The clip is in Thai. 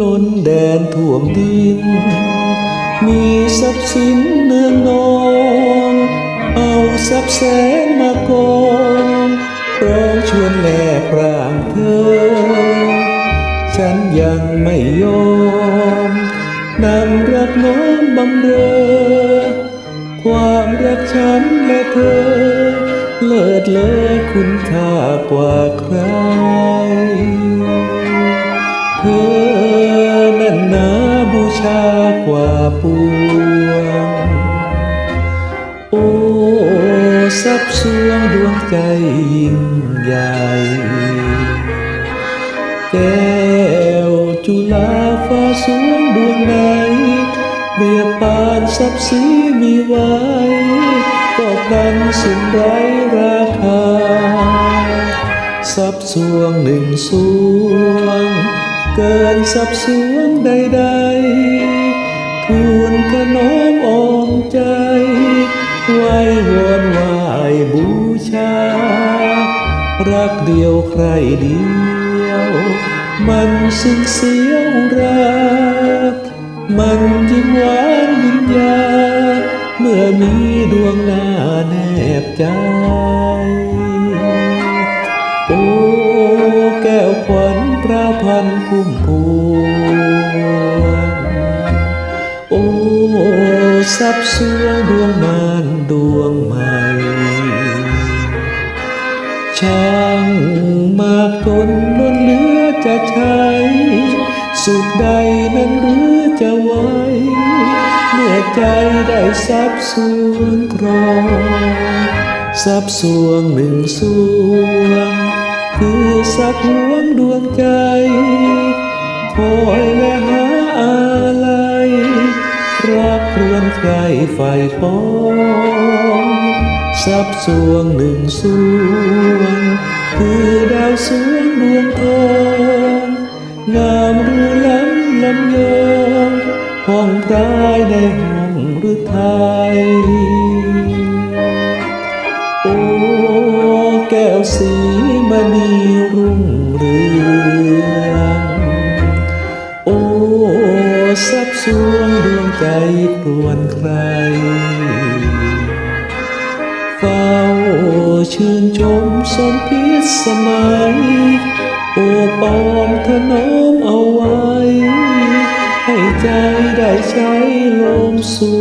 ล้นแดนท่วมดิน มีทรัพย์สินเนืองนอง เอาทรัพย์แสนมากองร้องชวนแลกร่างเธอ ฉันยังไม่ยอมนำรักน้องบำเรอ ความรักฉันและเธอ เลิศเลอคุณค่ากว่าใครเธอ ชากว่าปวง โอ้สับสวงดวงใจยิ่งใหญ่ แก้วจุฬาฟ้าสวงดวงไหนเบียปานทรัพย์สีมีไว้ก็กันสิ่งไรราคาทรัพย์สวงหนึ่งสวง เกินทรัพย์สวงใดๆ ทูลขนอมออมใจ ไว้วอนไหวบูชา รักเดียวใครเดียว มันสิ้นเสียวรัก มันยิ่งหวานวิญญาเมื่อมีดวงหน้าแนบใจ โอ้แก้วขวัญพระพันธุ์พุ่มพวง สับสวงดวงมานดวงใหม่ช่างมากจนล้นเหลือจะใช้ สุดใดนั้นหรือจะไว้ เมื่อใจได้สับสวงครองสับสวงหนึ่งสวง คือสักหวงดวงใจคอย รักรวนใครไฟปองสับสวงหนึ่งสวง คือดาวสวงดวงทองงามรูล้ำลำยองห้องพรายในห้องหรือไทยโอ้แก้วสีมณีรุ่งเรือง สวงดวงใจปรวนใคร เฝ้าชื่นชมสมพิษสมัย โอปอมถนอมเอาไว้ ให้ใจได้ใช้ลมสู่